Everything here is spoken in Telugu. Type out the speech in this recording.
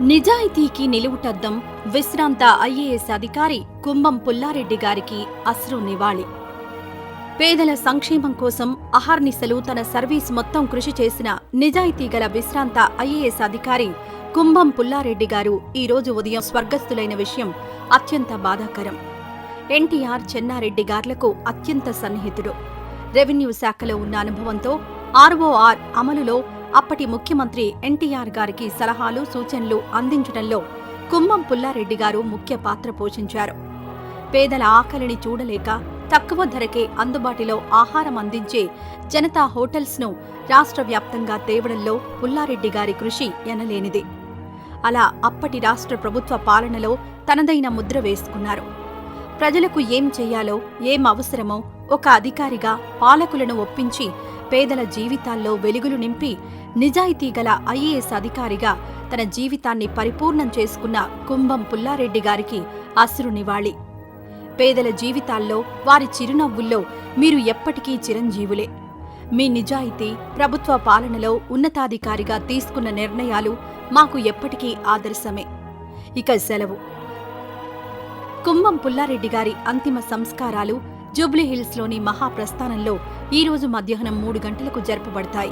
నిజాయితీకి నిలువుటద్దం విశ్రాంత ఐఏఎస్ అధికారి కుంభం పుల్లారెడ్డి గారికి అశ్రు నివాళి. పేదల సంక్షేమం కోసం అహర్నిశలు తన సర్వీస్ మొత్తం కృషి చేసిన నిజాయితీ గల విశ్రాంత ఐఏఎస్ అధికారి కుంభం పుల్లారెడ్డి గారు ఈ రోజు ఉదయం స్వర్గస్థులైన విషయం అత్యంత బాధాకరం. ఎన్టీఆర్ చెన్నారెడ్డి గార్లకు అత్యంత సన్నిహితుడు. రెవెన్యూ శాఖలో ఉన్న అనుభవంతో ఆర్ఓఆర్ అమలులో అప్పటి ముఖ్యమంత్రి ఎన్టీఆర్ గారికి సలహాలు సూచనలు అందించడంలో కుమ్మం పుల్లారెడ్డి గారు ముఖ్య పాత్ర పోషించారు. పేదల ఆకలిని చూడలేక తక్కువ ధరకే అందుబాటులో ఆహారం అందించే జనతా హోటల్స్ను రాష్ట్ర వ్యాప్తంగా తేవడంలో పుల్లారెడ్డి గారి కృషి ఎనలేనిది. అలా అప్పటి రాష్ట్ర ప్రభుత్వ పాలనలో తనదైన ముద్ర వేసుకున్నారు. ప్రజలకు ఏం చేయాలో ఏం అవసరమో ఒక అధికారిగా పాలకులను ఒప్పించి పేదల జీవితాల్లో వెలుగులు నింపి నిజాయితీ గల ఐఏఎస్ అధికారిగా తన జీవితాన్ని పరిపూర్ణం చేసుకున్న కుంభం పుల్లారెడ్డి గారికి అసురు నివాళి. పేదల జీవితాల్లో వారి చిరునవ్వుల్లో మీరు ఎప్పటికీ చిరంజీవులే. మీ నిజాయితీ ప్రభుత్వ పాలనలో ఉన్నతాధికారిగా తీసుకున్న నిర్ణయాలు మాకు ఎప్పటికీ ఆదర్శమే. ఇక సెలవు. కుంభం పుల్లారెడ్డి గారి అంతిమ సంస్కారాలు జూబ్లీహిల్స్లోని మహాప్రస్థానంలో ఈరోజు మధ్యాహ్నం మూడు గంటలకు జరపబడతాయి.